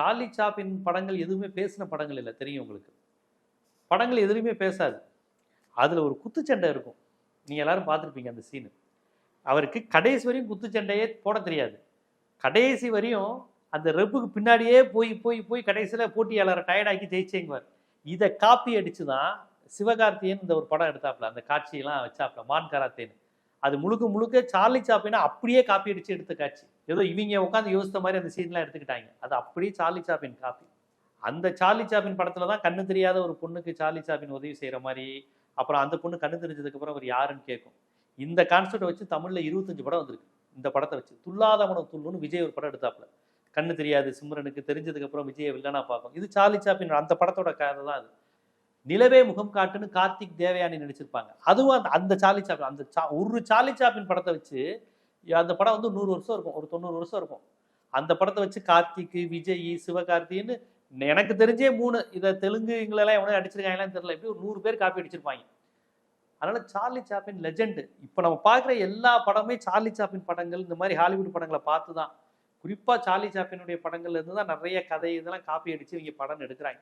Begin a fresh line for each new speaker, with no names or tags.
Charlie சாப்பின் படங்கள் எதுவுமே பேசின படங்கள் இல்லை தெரியும் உங்களுக்கு. படங்கள் எதுலையுமே பேசாது. அதில் ஒரு குத்துச்சண்டை இருக்கும். நீங்கள் எல்லாரும் பார்த்துருப்பீங்க அந்த சீனு அவருக்கு கடைசி வரையும் குத்துச்சண்டையே போட தெரியாது. கடைசி வரையும் அந்த ரெப்புக்கு பின்னாடியே போய் போய் போய் கடைசியில் போட்டியாளரை டயர்டாக்கி ஜெயிச்சேங்குவார். இதை காப்பி அடிச்சு தான் சிவகார்த்தியன் இந்த ஒரு படம் எடுத்தாப்புல அந்த காட்சியெல்லாம் வச்சாப்புல மான் கராத்தேன்னு. அது முழுக்க முழுக்க சார்லி சாப்பினா அப்படியே காப்பி அடிச்சு எடுத்த காட்சி ஏதோ இவங்க உட்காந்து யோசித்த மாதிரி அந்த சீன்லாம் எடுத்துக்கிட்டாங்க. அது அப்படியே சார்லி சாப்பின் காப்பி அந்த சார்லி சாப்பின் படத்துல தான் கண்ணு தெரியாத ஒரு பொண்ணுக்கு சார்லி சாப்பின் உதவி செய்யற மாதிரி அப்புறம் அந்த பொண்ணு கண்ணு தெரிஞ்சதுக்கு அப்புறம் அவர் யாருன்னு கேட்கும். இந்த கான்செப்ட் வச்சு தமிழ்ல இருபத்தஞ்சு படம் வந்திருக்கு. இந்த படத்தை வச்சு. துல்லாத மனம் துள்ளுன்னு விஜய் ஒரு படம் எடுத்தாப்புல. கண்ணு தெரியாது சிம்ரனுக்கு தெரிஞ்சதுக்கு அப்புறம் விஜயை வில்லனா பார்க்கும். இது சார்லி சாப்பின் அந்த படத்தோட கதை தான் அது. நிலவே முகம் காட்டுன்னு கார்த்திக் தேவயானி நடிச்சிருப்பாங்க. அதுவும் அந்த அந்த சார்லி சாப்பின் அந்த சா ஒரு சார்லி சாப்பின் படத்தை வச்சு அந்த படம் வந்து நூறு வருஷம் இருக்கும் ஒரு தொண்ணூறு வருஷம் இருக்கும். அந்த படத்தை வச்சு கார்த்திக் விஜய் சிவகார்த்தின்னு எனக்கு தெரிஞ்சே மூணு இதை தெலுங்கு இங்களெல்லாம் எவனோ அடிச்சிருக்காங்களான்னு தெரியல எப்படி ஒரு நூறு பேர் காப்பி அடிச்சிருப்பாங்க. அதனால சார்லி சாப்பின் லெஜெண்டு. இப்போ நம்ம பார்க்குற எல்லா படமே சார்லி சாப்பின் படங்கள் இந்த மாதிரி ஹாலிவுட் படங்களை பார்த்து தான். குறிப்பாக சார்லி சாப்பினுடைய படங்கள்லேருந்து தான் நிறைய கதை இதெல்லாம் காப்பி அடித்து இவங்க படம் எடுக்கிறாங்க.